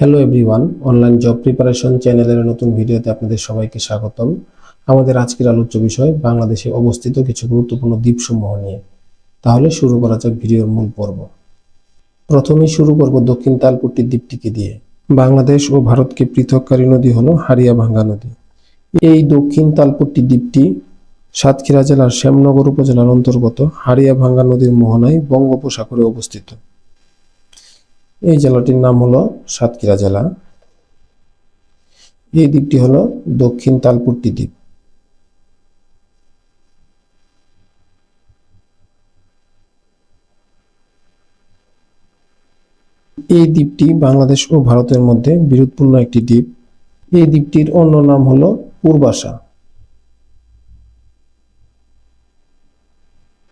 Hello everyone online job preparation চ্যানেলের নতুন ভিডিওতে আপনাদের সবাইকে স্বাগতম। আমাদের আজকের আলোচ্য বিষয়, বাংলাদেশে অবস্থিত কিছু গুরুত্বপূর্ণ দ্বীপসমূহ নিয়ে। তাহলে শুরু করা যাক ভিডিওর মূল পর্ব। প্রথমেই শুরু করব দক্ষিণ তালপট্টি দ্বীপটিকে দিয়ে। বাংলাদেশ ও ভারতকে পৃথককারী নদী হলো হারিয়াভাঙ্গা নদী। এই দক্ষিণ তালপট্টি দ্বীপটি সাতক্ষীরা জেলার শ্যামনগর উপজেলার অন্তর্গত হারিয়াভাঙ্গা নদীর মোহনায় বঙ্গোপসাগরে অবস্থিত। এই জেলাটির নাম হলো সাতক্ষীরা জেলা। এই দ্বীপটি হলো দক্ষিণ তালপুরটি দ্বীপ। এই দ্বীপটি বাংলাদেশ ও ভারতের মধ্যে বিরোধপূর্ণ একটি দ্বীপ। এই দ্বীপটির অন্য নাম হলো পূর্বাশা।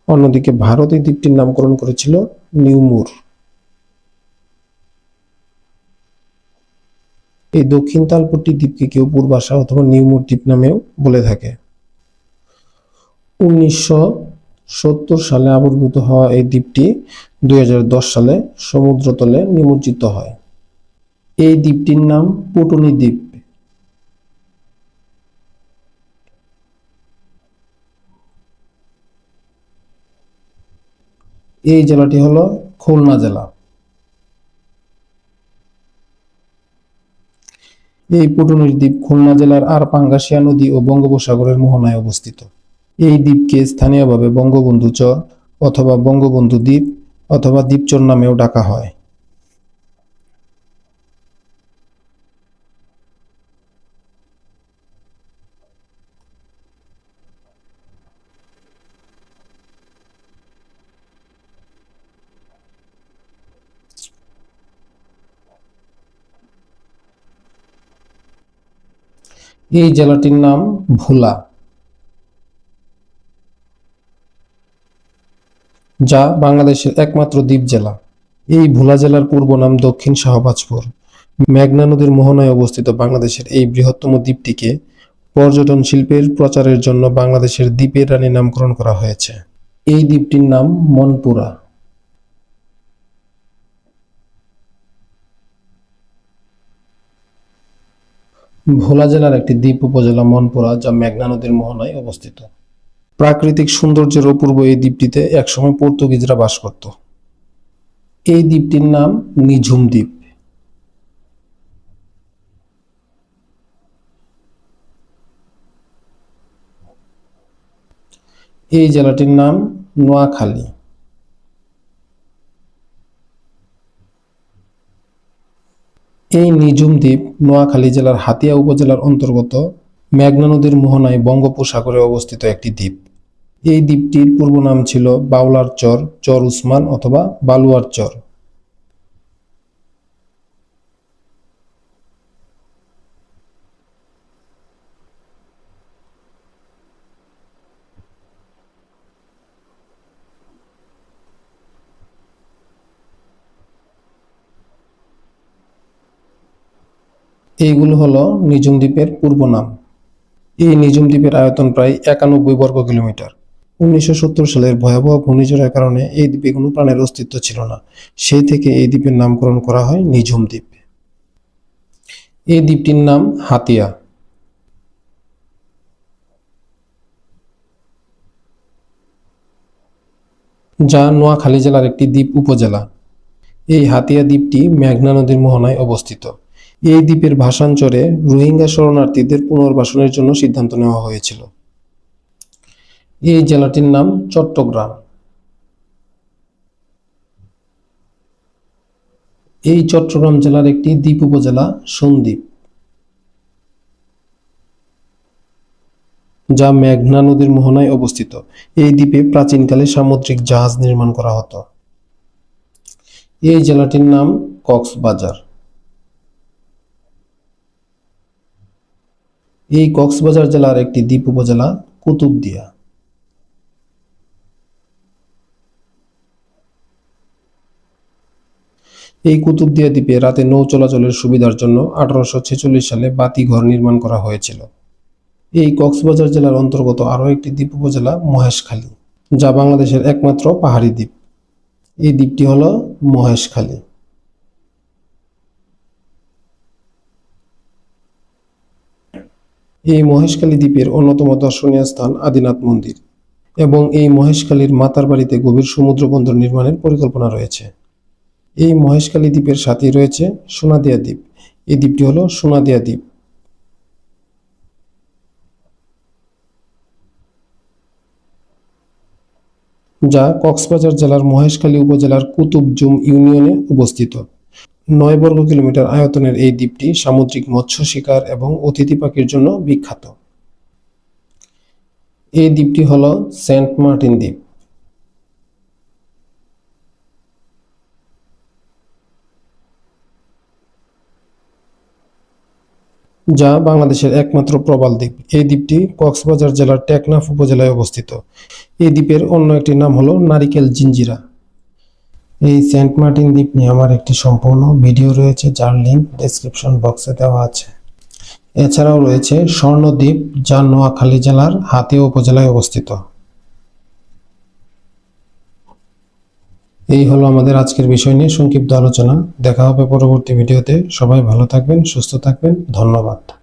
অন্যদিকে ভারত এই দ্বীপটির নামকরণ করেছিল নিউমুর। এই দক্ষিণ তালপট্টি দ্বীপকে কেউ পূর্বাশা অথবা নিউমুর দ্বীপ নামেও বলে থাকে। উনিশশো সত্তর সালে আবির্ভূত হওয়া এই দ্বীপটি দুই হাজার দশ সালে সমুদ্রতলে নিমজ্জিত হয়। এই দ্বীপটির নাম পুটুনি দ্বীপ। এই জেলাটি হলো খুলনা জেলা। এই পুটুনির দ্বীপ খুলনা জেলার আর পাঙ্গাসিয়া নদী ও বঙ্গোপসাগরের মোহনায় অবস্থিত। এই দ্বীপকে স্থানীয়ভাবে বঙ্গবন্ধু চর অথবা বঙ্গবন্ধু দ্বীপ অথবা দ্বীপচর নামেও ডাকা হয়। এই জেলাটির নাম ভোলা, যা বাংলাদেশের একমাত্র দ্বীপ জেলা। এই ভোলা জেলার পূর্ব নাম দক্ষিণ শাহবাজপুর মেঘনা নদীর মোহনায় অবস্থিত বাংলাদেশের এই বৃহত্তম দ্বীপটিকে পর্যটন শিল্পের প্রচারের জন্য বাংলাদেশের দ্বীপের রানী নামকরণ করা হয়েছে। এই দ্বীপটির নাম মনপুরা। ভোলা জেলার একটি দ্বীপ উপজেলা মনপুরা, যা মেঘনা নদীর মোহনায় অবস্থিত। প্রাকৃতিক সৌন্দর্যের অপূর্ব এই দ্বীপটিতে একসময় পর্তুগিজরা বাস করত। এই দ্বীপটির নাম নিঝুম দ্বীপ। এই জেলাটির নাম নোয়াখালী। এই নিঝুম দ্বীপ নোয়াখালী জেলার হাতিয়া উপজেলার অন্তর্গত মেঘনা নদীর মোহনায় বঙ্গোপসাগরে অবস্থিত একটি দ্বীপ। এই দ্বীপটির পূর্ব নাম ছিল বাউলার চর চর উসমান অথবা বালুয়ার চর। এইগুলো হলো নিঝুম দ্বীপের পূর্ব নাম। এই নিঝুম দ্বীপের আয়তন প্রায় একানব্বই বর্গ কিলোমিটার। উনিশশো সত্তর সালের ভয়াবহ ঘূর্ণিঝড়ের কারণে এই দ্বীপে কোনো প্রাণের অস্তিত্ব ছিল না। সেই থেকে এই দ্বীপের নামকরণ করা হয় নিঝুম দ্বীপ। এই দ্বীপটির নাম হাতিয়া। যা নোয়াখালী জেলার একটি দ্বীপ উপজেলা। এই হাতিয়া দ্বীপটি মেঘনা নদীর মোহনায় অবস্থিত। এই দ্বীপের ভাষাঞ্চরে রোহিঙ্গা শরণার্থীদের পুনর্বাসনের জন্য সিদ্ধান্ত নেওয়া হয়েছিল। এই জেলাটির নাম চট্টগ্রাম। এই চট্টগ্রাম জেলার একটি দ্বীপ উপজেলা সন্দ্বীপ, যা মেঘনা নদীর মোহনায় অবস্থিত। এই দ্বীপে প্রাচীনকালে সামুদ্রিক জাহাজ নির্মাণ করা হতো। এই জেলাটির নাম কক্সবাজার। এই কক্সবাজার জেলার একটি দ্বীপ উপজেলা, কুতুবদিয়া। এই কুতুবদিয়া দ্বীপে রাতে নৌ চলাচলের সুবিধার জন্য আঠারোশো ছেচল্লিশ সালে বাতি ঘর নির্মাণ করা হয়েছিল। এই কক্সবাজার জেলার অন্তর্গত আরও একটি দ্বীপ উপজেলা, মহেশখালী, যা বাংলাদেশের একমাত্র পাহাড়ি দ্বীপ। এই দ্বীপটি হল মহেশখালী। এই মহেশখালী দ্বীপের অন্যতম দর্শনীয় স্থান আদিনাথ মন্দির এবং এই মহেশখালীর মাতার বাড়িতে গভীর সমুদ্র বন্দর নির্মাণের পরিকল্পনা রয়েছে। এই মহেশখালী দ্বীপের সাথেই রয়েছে সোনাদিয়া দ্বীপ। এই দ্বীপটি হলো সোনাদিয়া দ্বীপ। যা কক্সবাজার জেলার মহেশখালী উপজেলার কুতুবজুম ইউনিয়নে অবস্থিত। নয় বর্গ কিলোমিটার আয়তনের এই দ্বীপটি সামুদ্রিক মৎস্য শিকার এবং অতিথি পাখির জন্য বিখ্যাত। এই দ্বীপটি হল সেন্ট মার্টিন দ্বীপ। যা বাংলাদেশের একমাত্র প্রবাল দ্বীপ। এই দ্বীপটি কক্সবাজার জেলার টেকনাফ উপজেলায় অবস্থিত। এই দ্বীপের অন্য একটি নাম হলো নারিকেল জিঞ্জিরা। এই সেন্ট মার্টিন দ্বীপ নিয়ে আমার একটি সম্পূর্ণ ভিডিও রয়েছে, যার লিঙ্ক ডেসক্রিপশন বক্সে দেওয়া আছে। এছাড়াও রয়েছে স্বর্ণদ্বীপ, যা নোয়াখালী জেলার হাতিয়া উপজেলায় অবস্থিত। এই হলো আমাদের আজকের বিষয় নিয়ে সংক্ষিপ্ত আলোচনা। দেখা হবে পরবর্তী ভিডিওতে। সবাই ভালো থাকবেন, সুস্থ থাকবেন। ধন্যবাদ।